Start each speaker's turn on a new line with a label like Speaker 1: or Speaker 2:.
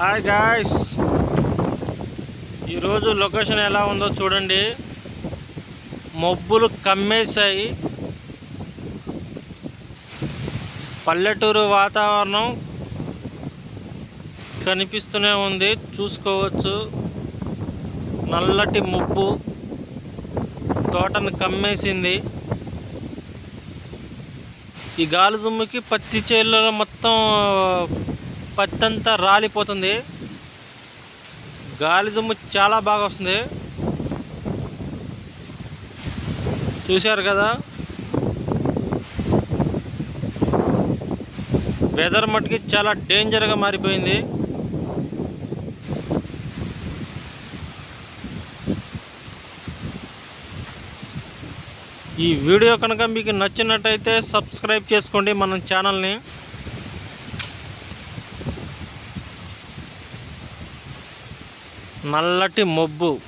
Speaker 1: Hi guys ఈరోజు location ఎలా ఉందో చూడండి. మబ్బులు కమ్మేశాయి. పల్లెటూరు వాతావరణం కనిపిస్తూనే ఉంది. చూసుకోవచ్చు. నల్లటి ముప్పు తోటను కమ్మేసింది. ఈ గాలి దుమ్ముకి పత్తి చేలలో మొత్తం పత్తి అంతా రాలిపోతుంది. గాలి దుమ్ము చాలా బాగా వస్తుంది. చూశారు కదా? వెదర్ మట్టుకి చాలా డేంజర్గా మారిపోయింది. ఈ వీడియో కనుక మీకు నచ్చినట్టయితే సబ్స్క్రైబ్ చేసుకోండి మన ఛానల్ని. నల్లటి మబ్బు.